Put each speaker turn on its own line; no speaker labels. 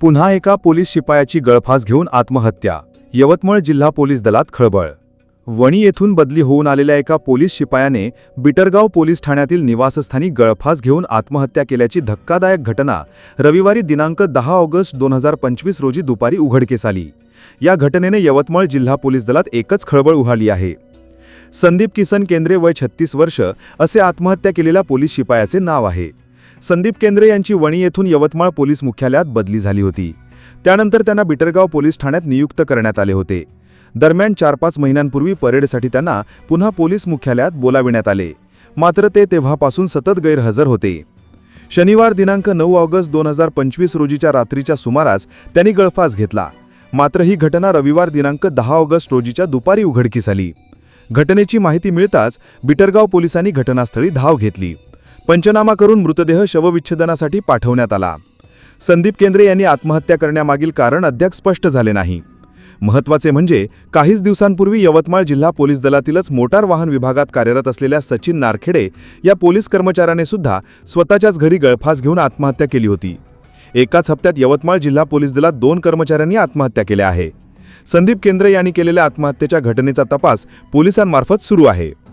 पुन्हा एका पोलीस शिपायाची गळफास घेऊन आत्महत्या. यवतमाळ जिल्हा पोलीस दलात खळबळ. वणी येथून बदली होऊन आलेल्या एका पोलीस शिपायाने बिटरगाव पोलीस ठाण्यातील निवासस्थानी गळफास घेऊन आत्महत्या केल्याची धक्कादायक घटना रविवारी दिनांक दहा ऑगस्ट दोन हजार पंचवीस रोजी दुपारी उघडकीस आली. या घटनेने यवतमाळ जिल्हा पोलीस दलात एकच खळबळ उहाळली आहे. संदीप किसन केंद्रे वय छत्तीस वर्ष असे आत्महत्या केलेल्या पोलीस शिपायाचे नाव आहे. संदीप केंद्रे यांची वणी येथून यवतमाळ पोलीस मुख्यालयात बदली झाली होती. त्यानंतर त्यांना बिटरगाव पोलीस ठाण्यात नियुक्त करण्यात आले होते. दरम्यान चार पाच महिन्यांपूर्वी परेडसाठी त्यांना पुन्हा पोलीस मुख्यालयात बोलाविण्यात आले. मात्र ते तेव्हापासून सतत गैरहजर होते. शनिवार दिनांक नऊ ऑगस्ट दोन हजार पंचवीस रोजीच्या रात्रीच्या सुमारास त्यांनी गळफास घेतला. मात्र ही घटना रविवार दिनांक दहा ऑगस्ट रोजीच्या दुपारी उघडकीस आली. घटनेची माहिती मिळताच बिटरगाव पोलिसांनी घटनास्थळी धाव घेतली. पंचनामा करून मृतदेह शवविच्छेदनासाठी पाठवण्यात आला. संदीप केंद्रे यांनी आत्महत्या करण्यामागील कारण अद्याप स्पष्ट झाले नाही. महत्त्वाचे म्हणजे काहीच दिवसांपूर्वी यवतमाळ जिल्हा पोलीस दलातीलच मोटार वाहन विभागात कार्यरत असलेल्या सचिन नारखेडे या पोलीस कर्मचाऱ्याने सुद्धा स्वतःच्याच घरी गळफास घेऊन आत्महत्या केली होती. एकाच हप्त्यात यवतमाळ जिल्हा पोलीस दलात दोन कर्मचाऱ्यांनी आत्महत्या केल्या आहे. संदीप केंद्रे यांनी केलेल्या आत्महत्येच्या घटनेचा तपास पोलिसांमार्फत सुरू आहे.